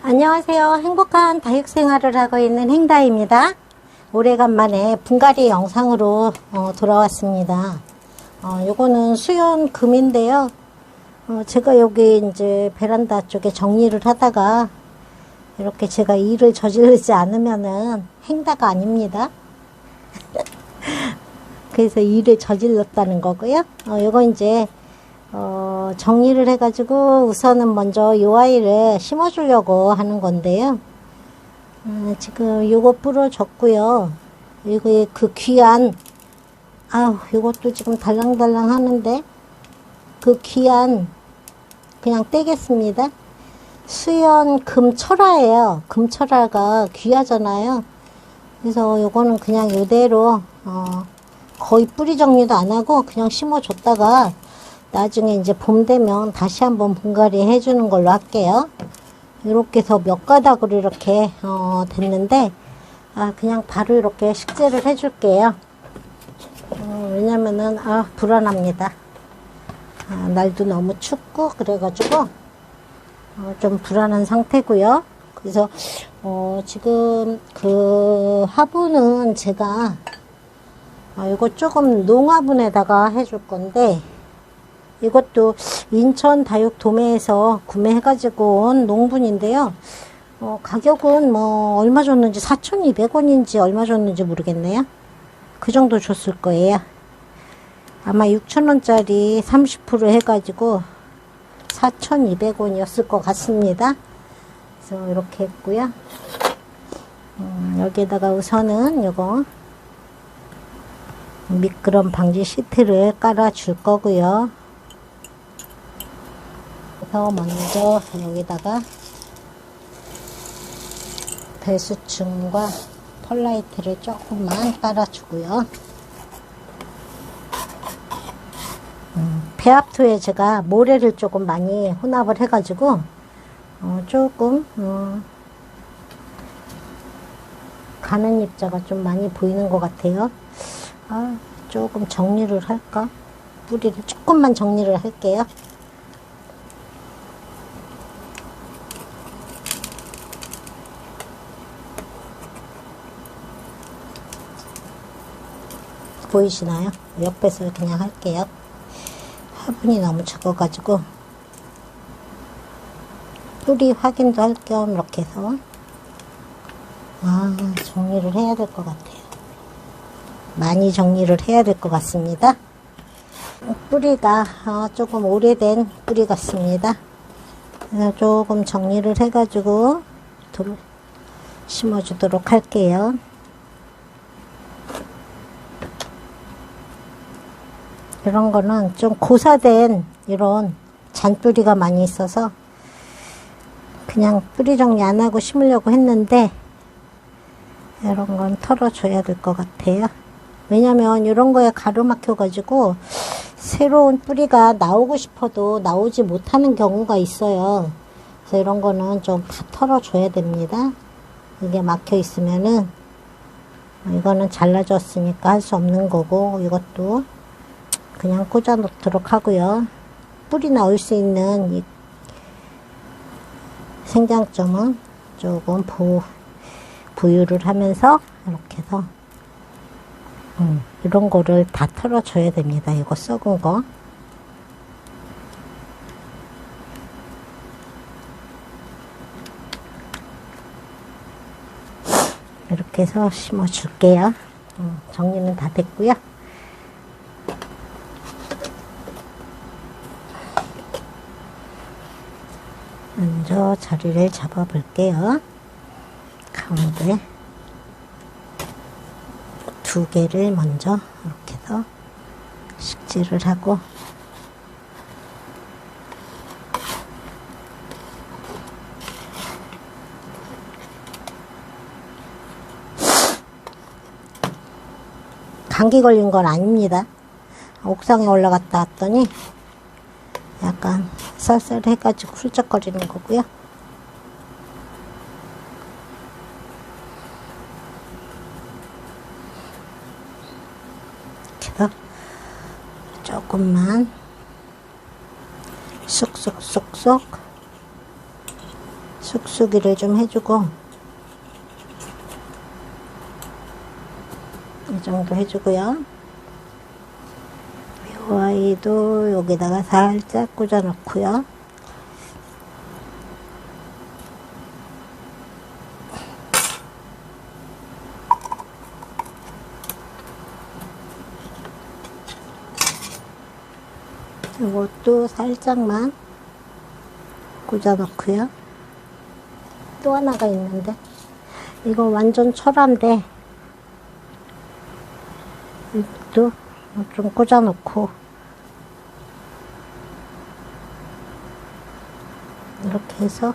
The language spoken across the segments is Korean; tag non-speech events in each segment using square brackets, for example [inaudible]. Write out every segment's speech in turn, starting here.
안녕하세요. 행복한 다육 생활을 하고 있는 행다입니다. 오래간만에 분갈이 영상으로 어, 돌아왔습니다. 어, 요거는 수연 금인데요. 어, 제가 여기 이제 베란다 쪽에 정리를 하다가 이렇게 제가 일을 저지르지 않으면은 행다가 아닙니다. [laughs] 그래서 일을 저질렀다는 거고요. 어, 요거 이제 어, 정리를 해가지고 우선은 먼저 요 아이를 심어주려고 하는 건데요. 어, 지금 요거 부러졌고요. 이거 그 귀한 아우 요것도 지금 달랑달랑 하는데 그 귀한 그냥 떼겠습니다. 수연 금철화예요. 금철화가 귀하잖아요. 그래서 요거는 그냥 요대로 어, 거의 뿌리 정리도 안 하고 그냥 심어줬다가 나중에 이제 봄 되면 다시 한번 분갈이 해주는 걸로 할게요. 이렇게 해서 몇 가닥으로 이렇게 어, 됐는데 아 그냥 바로 이렇게 식재를 해줄게요. 어, 왜냐면은 아 불안합니다. 아, 날도 너무 춥고 그래가지고 어, 좀 불안한 상태고요. 그래서 어, 지금 그 화분은 제가 어, 이거 조금 농화분에다가 해줄 건데 이것도 인천 다육 도매에서 구매해가지고 온 농분인데요. 어, 가격은 뭐 얼마 줬는지 4,200원인지 얼마 줬는지 모르겠네요. 그 정도 줬을 거예요. 아마 6,000원짜리 30% 해가지고 4,200원이었을 것 같습니다. 그래서 이렇게 했고요. 음, 여기에다가 우선은 이거 미끄럼 방지 시트를 깔아 줄 거고요. 그래서 먼저 여기다가 배수층과 펄라이트를 조금만 깔아주고요. 음, 배합토에 제가 모래를 조금 많이 혼합을 해가지고 어, 조금 어, 가는 입자가 좀 많이 보이는 것 같아요. 아, 조금 정리를 할까? 뿌리를 조금만 정리를 할게요. 보이시나요? 옆에서 그냥 할게요. 화분이 너무 적어가지고 뿌리 확인도 할 겸 이렇게 해서 아 정리를 해야 될 것 같아요. 많이 정리를 해야 될 것 같습니다. 뿌리가 어, 조금 오래된 뿌리 같습니다. 조금 정리를 해가지고 심어주도록 할게요. 이런 거는 좀 고사된 이런 잔뿌리가 많이 있어서 그냥 뿌리 정리 안 하고 심으려고 했는데 이런 건 털어줘야 될 것 같아요. 왜냐면 이런 거에 가로막혀 가지고 새로운 뿌리가 나오고 싶어도 나오지 못하는 경우가 있어요. 그래서 이런 거는 좀 다 털어줘야 됩니다. 이게 막혀 있으면은 이거는 잘라줬으니까 할 수 없는 거고 이것도 그냥 꽂아 놓도록 하고요. 뿌리 나올 수 있는 이 생장점은 조금 부, 부유를 하면서 이렇게 해서 음, 이런 거를 다 털어줘야 됩니다. 이거 썩은 거. 이렇게 해서 심어 줄게요. 음, 정리는 다 됐고요. 먼저 자리를 잡아 볼게요. 가운데 두 개를 먼저 이렇게 해서 식지를 하고 감기 걸린 건 아닙니다. 옥상에 올라갔다 왔더니 약간 쌀쌀 해가지고 훌쩍거리는 거고요. 해서 조금만 쏙쏙쏙쏙 쑥쑥이를 좀 해주고 이 정도 해주고요. 이 아이도 여기다가 살짝 꽂아 놓고요. 이것도 살짝만 꽂아 놓고요. 또 하나가 있는데 이거 완전 철화인데 이것도 좀 꽂아 놓고 이렇게 해서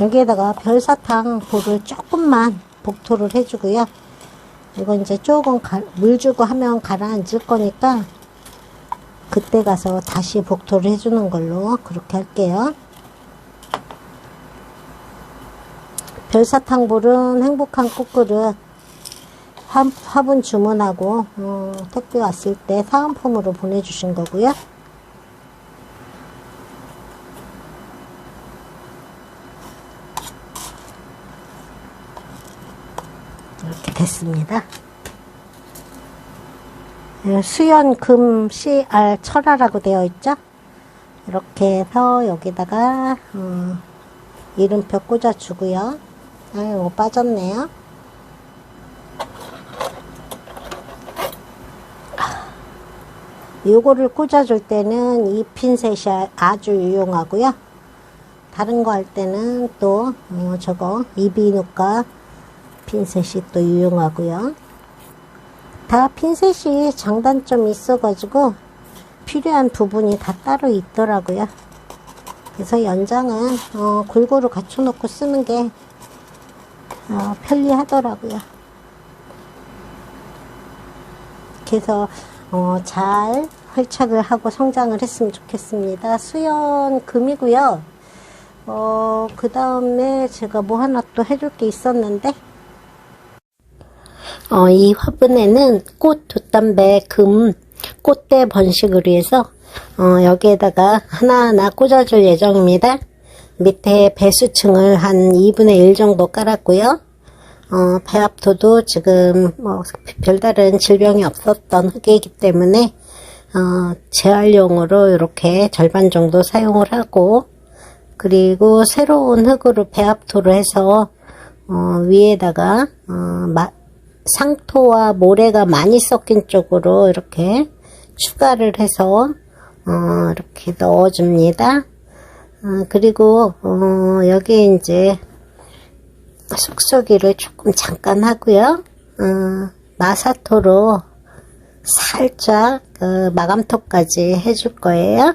여기에다가 별사탕 볼을 조금만 복토를 해주고요. 이건 이제 조금 가- 물 주고 하면 가라앉을 거니까 그때 가서 다시 복토를 해주는 걸로 그렇게 할게요. 별사탕 볼은 행복한 꽃그릇 화, 화분 주문하고 어, 택배 왔을 때 사은품으로 보내주신 거고요. 이렇게 됐습니다. 예, 수연 금 CR 철화라고 되어 있죠? 이렇게 해서 여기다가 어, 이름표 꽂아주고요. 아유 빠졌네요. 요거를 꽂아줄 때는 이 핀셋이 아주 유용하고요. 다른 거 할 때는 또 어, 저거 이비인후과 핀셋이 또 유용하고요. 다 핀셋이 장단점이 있어가지고 필요한 부분이 다 따로 있더라고요. 그래서 연장은 어, 골고루 갖춰놓고 쓰는 게 어, 편리하더라고요. 그래서 어, 잘 활착을 하고 성장을 했으면 좋겠습니다. 수연 금이고요. 어, 그 다음에 제가 뭐 하나 또 해줄 게 있었는데, 어, 이 화분에는 꽃 돛담배 금 꽃대 번식을 위해서 어, 여기에다가 하나하나 꽂아줄 예정입니다. 밑에 배수층을 한 2분의 1 정도 깔았고요. 어, 배합토도 지금 뭐 별다른 질병이 없었던 흙이기 때문에 어, 재활용으로 이렇게 절반 정도 사용을 하고 그리고 새로운 흙으로 배합토를 해서 어, 위에다가 어, 마- 상토와 모래가 많이 섞인 쪽으로 이렇게 추가를 해서 어, 이렇게 넣어줍니다. 어, 그리고 어, 여기 이제 쑥쑥이를 조금 잠깐 하고요. 어, 마사토로 살짝 그 마감토까지 해줄 거예요.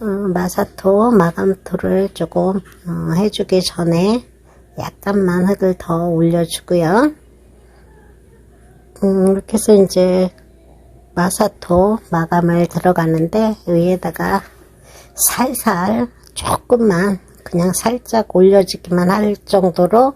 어, 마사토 마감토를 조금 어, 해주기 전에 약간만 흙을 더 올려주고요. 음, 이렇게 해서 이제 마사토 마감을 들어가는데 위에다가 살살 조금만 그냥 살짝 올려주기만 할 정도로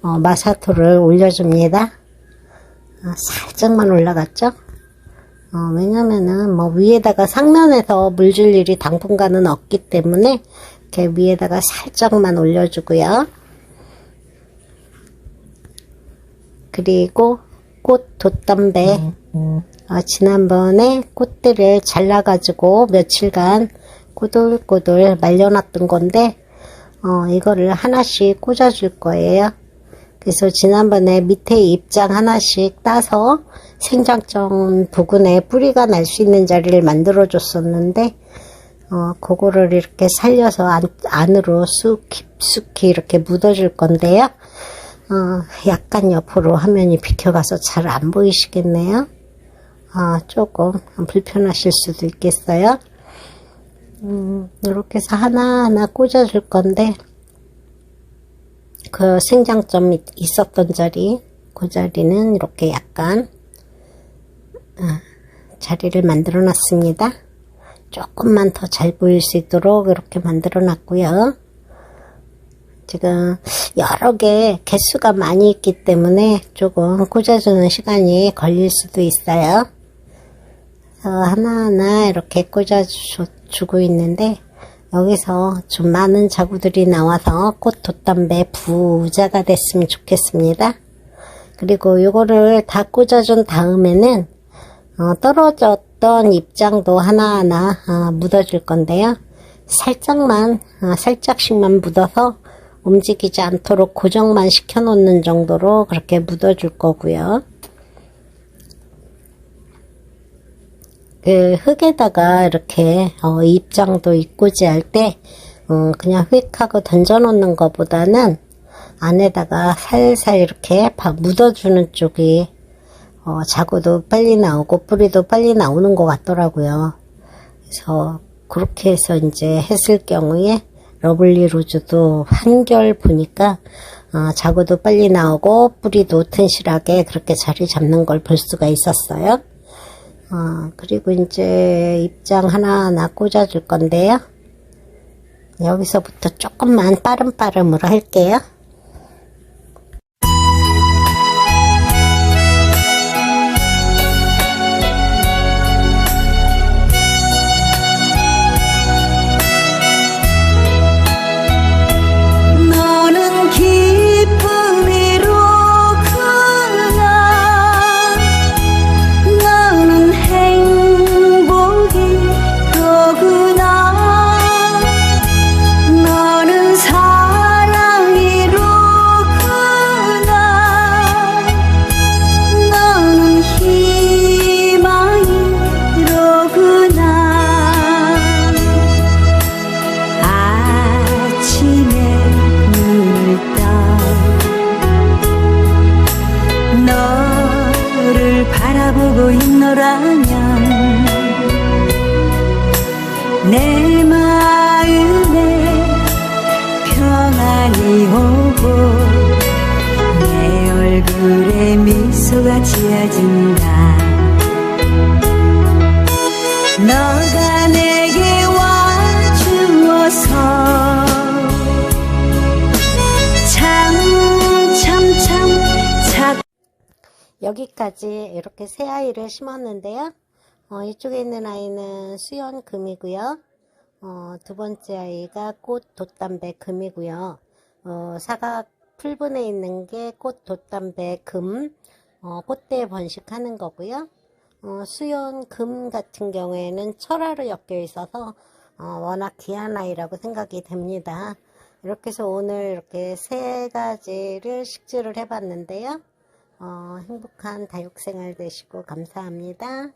어, 마사토를 올려줍니다. 어, 살짝만 올라갔죠? 어, 왜냐면은 뭐 위에다가 상면에서 물 줄 일이 당분간은 없기 때문에 이렇게 위에다가 살짝만 올려주고요. 그리고 꽃 돛담배 어, 지난번에 꽃들을 잘라가지고 며칠간 꼬들꼬들 말려놨던 건데 어, 이거를 하나씩 꽂아줄 거예요. 그래서 지난번에 밑에 입장 하나씩 따서 생장점 부근에 뿌리가 날 수 있는 자리를 만들어 줬었는데 어, 그거를 이렇게 살려서 안, 안으로 쑥 깊숙이 이렇게 묻어줄 건데요. 어, 약간 옆으로 화면이 비켜가서 잘 안 보이시겠네요. 어, 조금 불편하실 수도 있겠어요. 음, 이렇게 해서 하나하나 꽂아줄 건데, 그 생장점 이 있었던 자리, 그 자리는 이렇게 약간, 어, 자리를 만들어 놨습니다. 조금만 더 잘 보일 수 있도록 이렇게 만들어 놨고요. 지금 여러 개 개수가 많이 있기 때문에 조금 꽂아주는 시간이 걸릴 수도 있어요. 어, 하나하나 이렇게 꽂아주고 있는데 여기서 좀 많은 자구들이 나와서 꽃 돛담배 부자가 됐으면 좋겠습니다. 그리고 요거를 다 꽂아준 다음에는 어, 떨어졌던 입장도 하나하나 어, 묻어줄 건데요. 살짝만 어, 살짝씩만 묻어서 움직이지 않도록 고정만 시켜놓는 정도로 그렇게 묻어줄 거고요. 그 흙에다가 이렇게 어, 입장도 입고지 할때 어, 그냥 휙 하고 던져놓는 것보다는 안에다가 살살 이렇게 바- 묻어주는 쪽이 어, 자구도 빨리 나오고 뿌리도 빨리 나오는 것 같더라고요. 그래서 그렇게 해서 이제 했을 경우에 러블리 로즈도 한결 보니까 어, 자구도 빨리 나오고 뿌리도 튼실하게 그렇게 자리 잡는 걸 볼 수가 있었어요. 어, 그리고 이제 입장 하나하나 꽂아줄 건데요. 여기서부터 조금만 빠름빠름으로 할게요. 바라보고 있노라면 내 마음에 평안이 오고 내 얼굴에 미소가 지어진다 여기까지 이렇게 새 아이를 심었는데요. 어, 이쪽에 있는 아이는 수연 금이고요. 어, 두 번째 아이가 꽃 돛담배 금이고요. 어, 사각 풀분에 있는 게 꽃 돛담배 금, 어, 꽃대에 번식하는 거고요. 어, 수연 금 같은 경우에는 철화로 엮여 있어서 어, 워낙 귀한 아이라고 생각이 됩니다. 이렇게 해서 오늘 이렇게 세 가지를 식재를 해봤는데요. 어, 행복한 다육생활 되시고 감사합니다.